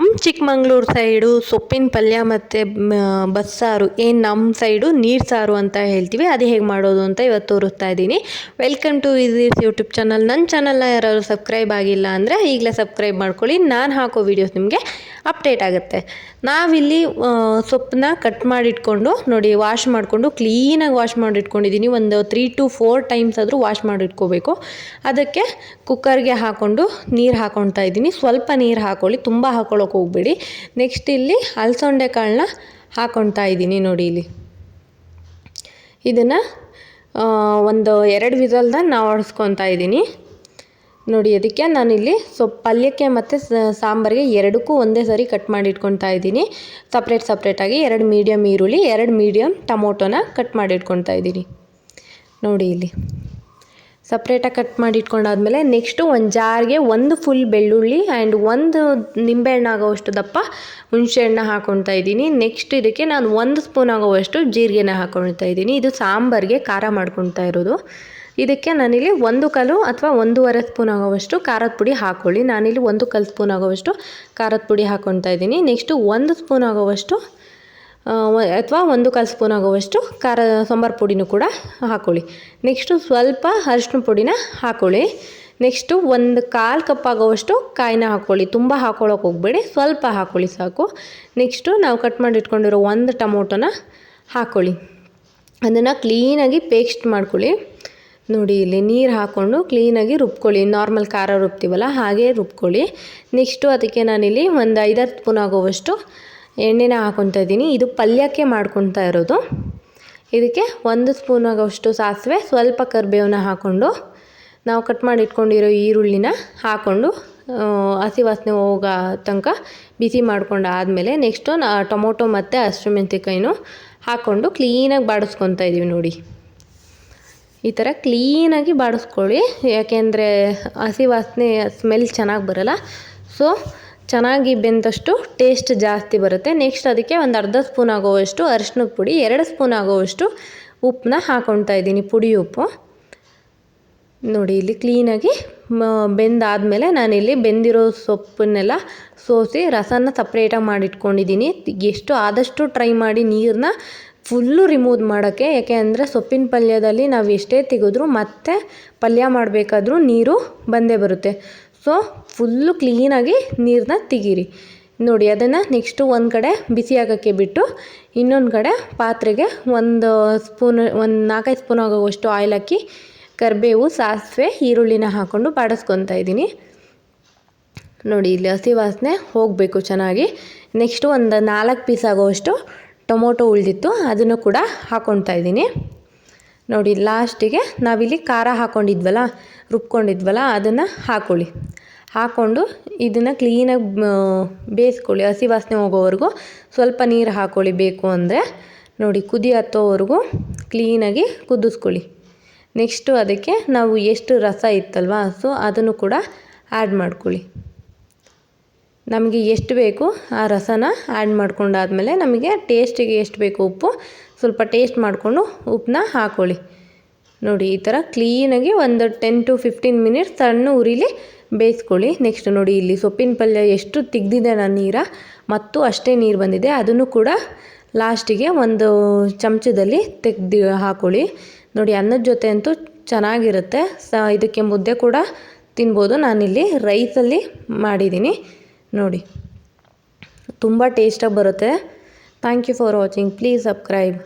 ನಮ್ಮ ಚಿಕ್ಕಮಂಗ್ಳೂರು ಸೈಡು ಸೊಪ್ಪಿನ ಪಲ್ಯ ಮತ್ತು ಬಸ್ಸಾರು ಏನು ನಮ್ಮ ಸೈಡು ನೀರು ಸಾರು ಅಂತ ಹೇಳ್ತೀವಿ, ಅದು ಹೇಗೆ ಮಾಡೋದು ಅಂತ ಇವತ್ತು ತೋರಿಸ್ತಾ ಇದ್ದೀನಿ. Welcome to is YouTube channel ನನ್ನ ಚಾನಲ್ನ ಯಾರಾದರೂ ಸಬ್ಸ್ಕ್ರೈಬ್ ಆಗಿಲ್ಲ ಅಂದರೆ ಈಗಲೇ ಸಬ್ಸ್ಕ್ರೈಬ್ ಮಾಡ್ಕೊಳ್ಳಿ. ನಾನು ಹಾಕೋ ವೀಡಿಯೋಸ್ ನಿಮಗೆ ಅಪ್ಡೇಟ್ ಆಗುತ್ತೆ. ನಾವಿಲ್ಲಿ ಸೊಪ್ಪನ್ನ ಕಟ್ ಮಾಡಿಟ್ಕೊಂಡು, ನೋಡಿ ವಾಶ್ ಮಾಡಿಕೊಂಡು ಕ್ಲೀನಾಗಿ ವಾಶ್ ಮಾಡಿಟ್ಕೊಂಡಿದ್ದೀನಿ ಒಂದು ತ್ರೀ ಟು ಫೋರ್ ಟೈಮ್ಸ್ ಆದರೂ ವಾಶ್ ಮಾಡಿಟ್ಕೋಬೇಕು. ಅದಕ್ಕೆ ಕುಕ್ಕರ್ಗೆ ಹಾಕ್ಕೊಂಡು ನೀರು ಹಾಕ್ಕೊಳ್ತಾ ಇದ್ದೀನಿ. ಸ್ವಲ್ಪ ನೀರು ಹಾಕೊಳ್ಳಿ. ತುಂಬ ಹಾಕ್ಕೊಳ್ಳೋಕೆ ಹೋಗ್ಬೇಡಿ. ನೆಕ್ಸ್ಟ್ ಇಲ್ಲಿ ಅಲಸಂಡೆ ಕಾಳನ್ನ ಹಾಕ್ಕೊಳ್ತಾ ಇದ್ದೀನಿ ನೋಡಿ ಇಲ್ಲಿ. ಇದನ್ನು ಒಂದು ಎರಡು ವಿಸಲ್ದಾಗ ನಾ ಆಡಿಸ್ಕೊತಾ ಇದ್ದೀನಿ. ನೋಡಿ ಅದಕ್ಕೆ ನಾನಿಲ್ಲಿ ಸೊಪ್ಪು ಪಲ್ಯಕ್ಕೆ ಮತ್ತು ಸಾಂಬಾರಿಗೆ ಎರಡಕ್ಕೂ ಒಂದೇ ಸರಿ ಕಟ್ ಮಾಡಿ ಇಟ್ಕೊತಾ ಇದ್ದೀನಿ. ಸಪ್ರೇಟ್ ಸಪ್ರೇಟಾಗಿ ಎರಡು ಮೀಡಿಯಮ್ ಈರುಳ್ಳಿ, ಎರಡು ಮೀಡಿಯಮ್ ಟೊಮೊಟೊನ ಕಟ್ ಮಾಡಿ ಇಟ್ಕೊತಾ ಇದ್ದೀನಿ. ನೋಡಿ ಇಲ್ಲಿ. ಸಪ್ರೇಟಾಗಿ ಕಟ್ ಮಾಡಿ ಇಟ್ಕೊಂಡಾದ್ಮೇಲೆ ನೆಕ್ಸ್ಟು ಒಂದು ಜಾರ್ಗೆ ಒಂದು ಫುಲ್ ಬೆಳ್ಳುಳ್ಳಿ ಆ್ಯಂಡ್ ಒಂದು ನಿಂಬೆಹಣ್ಣು ಆಗೋವಷ್ಟು ದಪ್ಪ ಹುಣಸೆಹಣ್ಣು ಹಾಕ್ಕೊಳ್ತಾ ಇದ್ದೀನಿ. ನೆಕ್ಸ್ಟ್ ಇದಕ್ಕೆ ನಾನು ಒಂದು ಸ್ಪೂನ್ ಆಗೋವಷ್ಟು ಜೀರಿಗೆನ ಹಾಕ್ಕೊಳ್ತಾ ಇದ್ದೀನಿ. ಇದು ಸಾಂಬಾರಿಗೆ ಖಾರ ಮಾಡ್ಕೊಳ್ತಾ ಇರೋದು. ಇದಕ್ಕೆ ನಾನಿಲ್ಲಿ ಒಂದು ಕಲು ಅಥವಾ ಒಂದೂವರೆ ಸ್ಪೂನ್ ಆಗೋವಷ್ಟು ಖಾರದ ಪುಡಿ ಹಾಕ್ಕೊಳ್ಳಿ ನಾನಿಲ್ಲಿ ಒಂದು ಕಲ್ ಸ್ಪೂನ್ ಆಗೋವಷ್ಟು ಖಾರದ ಪುಡಿ ಹಾಕ್ಕೊಳ್ತಾ ಇದ್ದೀನಿ. ನೆಕ್ಸ್ಟು ಒಂದು ಸ್ಪೂನ್ ಆಗೋವಷ್ಟು ಅಥವಾ ಒಂದು ಕಾಲು ಸ್ಪೂನ್ ಆಗುವಷ್ಟು ಖಾರ, ಸಾಂಬಾರು ಪುಡಿನೂ ಕೂಡ ಹಾಕ್ಕೊಳ್ಳಿ ನೆಕ್ಸ್ಟು ಸ್ವಲ್ಪ ಅರಿಶಿನ ಪುಡಿನ ಹಾಕ್ಕೊಳ್ಳಿ ನೆಕ್ಸ್ಟು ಒಂದು ಕಾಲು ಕಪ್ ಆಗೋವಷ್ಟು ಕಾಯಿನ ಹಾಕ್ಕೊಳ್ಳಿ ತುಂಬ ಹಾಕ್ಕೊಳ್ಳೋಕೆ ಹೋಗಬೇಡಿ. ಸ್ವಲ್ಪ ಹಾಕ್ಕೊಳ್ಳಿ ಸಾಕು. ನೆಕ್ಸ್ಟು ನಾವು ಕಟ್ ಮಾಡಿ ಇಟ್ಕೊಂಡಿರೋ ಒಂದು ಟೊಮೊಟೊನ ಹಾಕ್ಕೊಳ್ಳಿ ಅದನ್ನು ಕ್ಲೀನಾಗಿ ಪೇಸ್ಟ್ ಮಾಡ್ಕೊಳ್ಳಿ. ನೋಡಿ, ಇಲ್ಲಿ ನೀರು ಹಾಕ್ಕೊಂಡು ಕ್ಲೀನಾಗಿ ರುಬ್ಕೊಳ್ಳಿ. ನಾರ್ಮಲ್ ಖಾರ ರುಬ್ತೀವಲ್ಲ ಹಾಗೆ ರುಬ್ಕೊಳ್ಳಿ. ನೆಕ್ಸ್ಟು ಅದಕ್ಕೆ ನಾನಿಲ್ಲಿ ಒಂದು ಐದಾರು ಸ್ಪೂನ್ ಆಗೋವಷ್ಟು ಎಣ್ಣೆನ ಹಾಕೊತಾ ಇದ್ದೀನಿ. ಇದು ಪಲ್ಯಕ್ಕೆ ಮಾಡ್ಕೊತಾ ಇರೋದು. ಇದಕ್ಕೆ ಒಂದು ಸ್ಪೂನ್ ಆಗೋಷ್ಟು ಸಾಸಿವೆ, ಸ್ವಲ್ಪ ಕರಿಬೇವನ್ನ ಹಾಕ್ಕೊಂಡು ನಾವು ಕಟ್ ಮಾಡಿ ಇಟ್ಕೊಂಡಿರೋ ಈರುಳ್ಳಿನ ಹಾಕ್ಕೊಂಡು ಹಸಿ ವಾಸನೆ ಹೋಗೋ ತನಕ ಬಿಸಿ ಮಾಡ್ಕೊಂಡು ಆದಮೇಲೆ ನೆಕ್ಸ್ಟು ನಾ ಟೊಮೊಟೊ ಮತ್ತು ಹಸಿಮೆಣ್ಸಿನ್ಕಾಯಿನೂ ಹಾಕ್ಕೊಂಡು ಕ್ಲೀನಾಗಿ ಬಾಡಿಸ್ಕೊತಾ ಇದ್ದೀವಿ ನೋಡಿ. ಈ ಥರ ಕ್ಲೀನಾಗಿ ಬಾಡಿಸ್ಕೊಳ್ಳಿ. ಯಾಕೆಂದರೆ ಹಸಿ ವಾಸನೆ ಸ್ಮೆಲ್ ಚೆನ್ನಾಗಿ ಬರೋಲ್ಲ. ಸೊ ಚೆನ್ನಾಗಿ ಬೆಂದಷ್ಟು ಟೇಸ್ಟ್ ಜಾಸ್ತಿ ಬರುತ್ತೆ. ನೆಕ್ಸ್ಟ್ ಅದಕ್ಕೆ ಒಂದು ಅರ್ಧ ಸ್ಪೂನ್ ಆಗೋವಷ್ಟು ಅರಿಶಿನ ಪುಡಿ, ಎರಡು ಸ್ಪೂನ್ ಆಗೋವಷ್ಟು ಉಪ್ಪನ್ನ ಹಾಕ್ಕೊಳ್ತಾ ಇದ್ದೀನಿ, ಪುಡಿ ಉಪ್ಪು. ನೋಡಿ, ಇಲ್ಲಿ ಕ್ಲೀನಾಗಿ ಬೆಂದಾದಮೇಲೆ ನಾನಿಲ್ಲಿ ಬೆಂದಿರೋ ಸೊಪ್ಪನ್ನೆಲ್ಲ ಸೋಸಿ ರಸನ ಸಪ್ರೇಟಾಗಿ ಮಾಡಿಟ್ಕೊಂಡಿದ್ದೀನಿ. ಎಷ್ಟು ಆದಷ್ಟು ಟ್ರೈ ಮಾಡಿ ನೀರನ್ನ ಫುಲ್ಲು ರಿಮೂವ್ ಮಾಡೋಕ್ಕೆ, ಯಾಕೆ ಅಂದರೆ ಸೊಪ್ಪಿನ ಪಲ್ಯದಲ್ಲಿ ನಾವು ಎಷ್ಟೇ ತೆಗೆದ್ರೂ ಮತ್ತೆ ಪಲ್ಯ ಮಾಡಬೇಕಾದ್ರೂ ನೀರು ಬಂದೇ ಬರುತ್ತೆ. ಸೊ ಫುಲ್ಲು ಕ್ಲೀನಾಗಿ ನೀರನ್ನ ತೆಗೀರಿ. ನೋಡಿ, ಅದನ್ನು ನೆಕ್ಸ್ಟು ಒಂದು ಕಡೆ ಬಿಸಿ ಆಗೋಕ್ಕೆ ಬಿಟ್ಟು ಇನ್ನೊಂದು ಕಡೆ ಪಾತ್ರೆಗೆ ಒಂದು ಸ್ಪೂನ್, ಒಂದು ನಾಲ್ಕೈದು ಸ್ಪೂನ್ ಆಗೋವಷ್ಟು ಆಯಿಲ್ ಹಾಕಿ ಕರಿಬೇವು, ಸಾಸಿವೆ, ಈರುಳ್ಳಿನ ಹಾಕ್ಕೊಂಡು ಬಾಡಿಸ್ಕೊತಾ ಇದ್ದೀನಿ. ನೋಡಿ, ಇಲ್ಲಿ ಹಸಿ ವಾಸನೆ ಹೋಗಬೇಕು ಚೆನ್ನಾಗಿ. ನೆಕ್ಸ್ಟು ಒಂದು ನಾಲ್ಕು ಪೀಸ್ ಆಗೋವಷ್ಟು ಟೊಮೊಟೊ ಉಳಿದಿತ್ತು, ಅದನ್ನು ಕೂಡ ಹಾಕ್ಕೊತಾ ಇದ್ದೀನಿ. ನೋಡಿ, ಲಾಸ್ಟಿಗೆ ನಾವಿಲ್ಲಿ ಖಾರ ಹಾಕ್ಕೊಂಡಿದ್ವಲ್ಲ ರುಬ್ಕೊಂಡಿದ್ವಲ್ಲ, ಅದನ್ನು ಹಾಕ್ಕೊಳ್ಳಿ ಹಾಕ್ಕೊಂಡು ಇದನ್ನು ಕ್ಲೀನಾಗಿ ಬೇಯಿಸ್ಕೊಳ್ಳಿ. ಹಸಿ ವಾಸನೆ ಹೋಗೋವರೆಗೂ ಸ್ವಲ್ಪ ನೀರು ಹಾಕ್ಕೊಳ್ಳಿ ಬೇಕು ಅಂದರೆ. ನೋಡಿ ಕುದಿ ಹತ್ತೋವರೆಗೂ ಕ್ಲೀನಾಗಿ ಕುದಿಸ್ಕೊಳ್ಳಿ. ನೆಕ್ಸ್ಟು ಅದಕ್ಕೆ ನಾವು ಎಷ್ಟು ರಸ ಇತ್ತಲ್ವ ಸೊ ಅದನ್ನು ಕೂಡ ಆ್ಯಡ್ ಮಾಡ್ಕೊಳ್ಳಿ. ನಮಗೆ ಎಷ್ಟು ಬೇಕು ಆ ರಸನ ಆ್ಯಡ್ ಮಾಡ್ಕೊಂಡಾದಮೇಲೆ ನಮಗೆ ಟೇಸ್ಟಿಗೆ ಎಷ್ಟು ಬೇಕು ಉಪ್ಪು, ಸ್ವಲ್ಪ ಟೇಸ್ಟ್ ಮಾಡಿಕೊಂಡು ಉಪ್ಪನ್ನ ಹಾಕ್ಕೊಳ್ಳಿ ನೋಡಿ, ಈ ಥರ ಕ್ಲೀನಾಗಿ ಒಂದು ಟೆನ್ ಟು ಫಿಫ್ಟೀನ್ ಮಿನಿಟ್ಸ್ ಸಣ್ಣ ಉರಿಲಿ ಬೇಯಿಸ್ಕೊಳ್ಳಿ. ನೆಕ್ಸ್ಟ್ ನೋಡಿ, ಇಲ್ಲಿ ಸೊಪ್ಪಿನ ಪಲ್ಯ ಎಷ್ಟು ತೆಗ್ದಿದೆ ನಾನು ನೀರ, ಮತ್ತು ಅಷ್ಟೇ ನೀರು ಬಂದಿದೆ. ಅದನ್ನು ಕೂಡ ಲಾಸ್ಟಿಗೆ ಒಂದು ಚಮಚದಲ್ಲಿ ತೆಗ್ದು ಹಾಕೊಳ್ಳಿ. ನೋಡಿ, ಅನ್ನದ ಜೊತೆ ಅಂತೂ ಚೆನ್ನಾಗಿರುತ್ತೆ. ಸ, ಇದಕ್ಕೆ ಮುದ್ದೆ ಕೂಡ ತಿನ್ಬೋದು. ನಾನಿಲ್ಲಿ ರೈಸಲ್ಲಿ ಮಾಡಿದ್ದೀನಿ. ನೋಡಿ. ತುಂಬ ಟೇಸ್ಟಾಗಿ ಬರುತ್ತೆ. Thank you for watching please subscribe